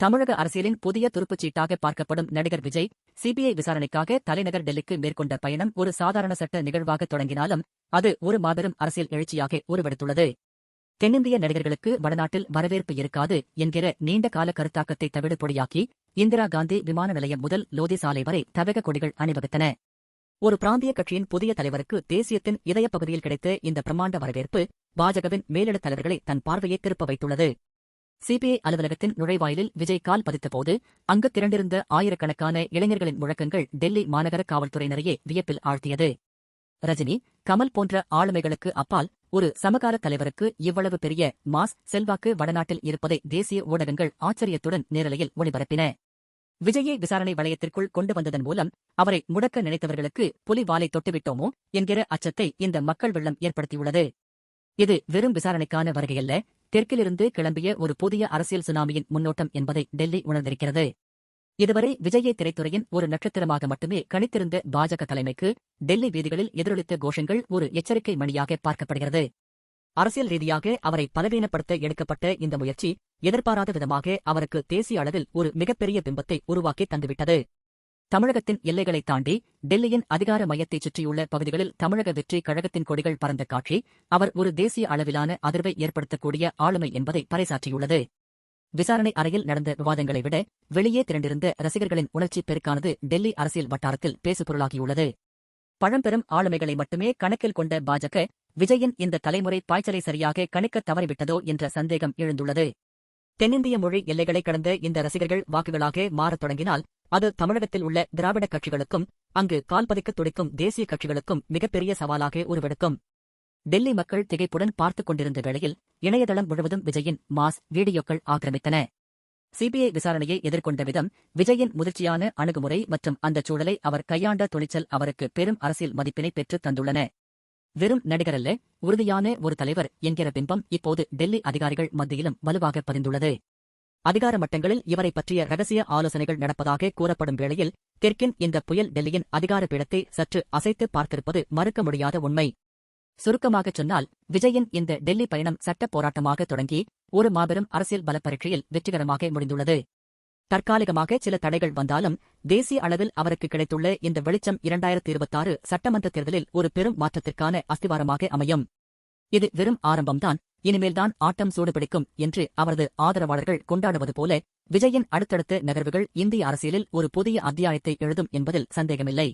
தமிழக அரசியலின் புதிய துருப்புச்சீட்டாக பார்க்கப்படும் நடிகர் விஜய் சிபிஐ விசாரணைக்காக தலைநகர் டெல்லிக்கு மேற்கொண்ட பயணம் ஒரு சாதாரண சட்ட நிகழ்வாக தொடங்கினாலும் அது ஒரு மாபெரும் அரசியல் எழுச்சியாக உருவெடுத்துள்ளது. தென்னிந்திய நடிகர்களுக்கு வடநாட்டில் வரவேற்பு இருக்காது என்கிற நீண்ட கால கருத்தாக்கத்தை தவிடு பொடியாக்கி இந்திரா காந்தி விமான நிலையம் முதல் லோதி சாலை வரை தவக கொடிகள் அணிவகுத்தன. ஒரு பிராந்திய கட்சியின் புதிய தலைவருக்கு தேசியத்தின் இதயப் பகுதியில் கிடைத்த இந்த பிரம்மாண்ட வரவேற்பு பாஜகவின் மேலிடத் தலைவர்களை தன் பார்வையை திருப்ப வைத்துள்ளது. சிபிஐ அலுவலகத்தின் நுழைவாயிலில் விஜய் கால் பதித்தபோது அங்கு திரண்டிருந்த ஆயிரக்கணக்கான இளைஞர்களின் முழக்கங்கள் டெல்லி மாநகர காவல்துறையினரையே வியப்பில் ஆழ்த்தியது. ரஜினி கமல் போன்ற ஆளுமைகளுக்கு அப்பால் ஒரு சமகால தலைவருக்கு இவ்வளவு பெரிய மாஸ் செல்வாக்கு வடநாட்டில் இருப்பதை தேசிய ஊடகங்கள் ஆச்சரியத்துடன் நேரலையில் ஒளிபரப்பின. விஜயை விசாரணை வளையத்திற்குள் கொண்டு வந்ததன் மூலம் அவரை முடக்க நினைத்தவர்களுக்கு புலி வாலை தொட்டுவிட்டோமோ என்கிற அச்சத்தை இந்த மக்கள் வெள்ளம் ஏற்படுத்தியுள்ளது. இது வெறும் விசாரணைக்கான வருகையல்ல தெற்கிலிருந்து கிளம்பிய ஒரு புதிய அரசியல் சுனாமியின் முன்னோட்டம் என்பதை டெல்லி உணர்ந்திருக்கிறது. இதுவரை விஜயை திரைத்துறையின் ஒரு நட்சத்திரமாக மட்டுமே கணித்திருந்த பாஜக தலைமைக்கு டெல்லி வீதிகளில் எதிரொலித்த கோஷங்கள் ஒரு எச்சரிக்கை மணியாக பார்க்கப்படுகிறது. அரசியல் ரீதியாக அவரை பலவீனப்படுத்த எடுக்கப்பட்ட இந்த முயற்சி எதிர்பாராத விதமாக அவருக்கு தேசிய அளவில் ஒரு மிகப்பெரிய பிம்பத்தை உருவாக்கி தந்துவிட்டது. தமிழகத்தின் எல்லைகளை தாண்டி டெல்லியின் அதிகார மையத்தைச் சுற்றியுள்ள பகுதிகளில் தமிழக வெற்றி கழகத்தின் கொடிகள் பறந்த காட்சி அவர் ஒரு தேசிய அளவிலான அதிர்வை ஏற்படுத்தக்கூடிய ஆளுமை என்பதை பறைசாற்றியுள்ளது. விசாரணை அறையில் நடந்த விவாதங்களை விட வெளியே திரண்டிருந்த ரசிகர்களின் உணர்ச்சி பெருக்கானது டெல்லி அரசியல் வட்டாரத்தில் பேசுபொருளாகியுள்ளது. பழம்பெரும் ஆளுமைகளை மட்டுமே கணக்கில் கொண்ட பாஜக விஜயின் இந்த தலைமுறை பாய்ச்சலை சரியாக கணிக்க தவறிவிட்டதோ என்ற சந்தேகம் எழுந்துள்ளது. தென்னிந்திய மொழி எல்லைகளை கடந்த இந்த ரசிகர்கள் வாக்குகளாக மாறத் தொடங்கினால் அது தமிழகத்தில் உள்ள திராவிட கட்சிகளுக்கும் அங்கு கால்பதிக்க துடிக்கும் தேசிய கட்சிகளுக்கும் மிகப்பெரிய சவாலாக உருவெடுக்கும். டெல்லி மக்கள் திகைப்புடன் பார்த்துக் கொண்டிருந்த வேளையில் இணையதளம் முழுவதும் விஜயின் மாஸ் வீடியோக்கள் ஆக்கிரமித்தன. சிபிஐ விசாரணையை எதிர்கொண்ட விதம் விஜயின் முதிர்ச்சியான அணுகுமுறை மற்றும் அந்த சூழலை அவர் கையாண்ட துணிச்சல் அவருக்கு பெரும் அரசியல் மதிப்பினை பெற்றுத் தந்துள்ளன. வெறும் நடிகரல்ல உறுதியான ஒரு தலைவர் என்கிற பிம்பம் இப்போது டெல்லி அதிகாரிகள் மத்தியிலும் வலுவாக பதிந்துள்ளது. அதிகார மட்டங்களில் இவரை பற்றிய ரகசிய ஆலோசனைகள் நடப்பதாக கூறப்படும் வேளையில் தெற்கின் இந்த புயல் டெல்லியின் அதிகார பீடத்தை சற்று அசைத்து பார்த்திருப்பது மறுக்க முடியாத உண்மை. சுருக்கமாகச் சொன்னால் விஜயின் இந்த டெல்லி பயணம் சட்டப் போராட்டமாக தொடங்கி ஒரு மாபெரும் அரசியல் பல பரீட்சையில் வெற்றிகரமாக முடிந்துள்ளது. தற்காலிகமாக சில தடைகள் வந்தாலும் தேசிய அளவில் அவருக்கு கிடைத்துள்ள இந்த வெளிச்சம் இரண்டாயிரத்தி இருபத்தாறு சட்டமன்ற தேர்தலில் ஒரு பெரும் மாற்றத்திற்கான அஸ்திவாரமாக அமையும். இது வெறும் ஆரம்பம்தான் இனிமேல்தான் ஆட்டம் சூடுபிடிக்கும் என்று அவரது ஆதரவாளர்கள் கொண்டாடுவது போல விஜயின் அடுத்தடுத்த நகர்வுகள் இந்திய அரசியலில் ஒரு புதிய அத்தியாயத்தை எழுதும் என்பதில் சந்தேகமில்லை.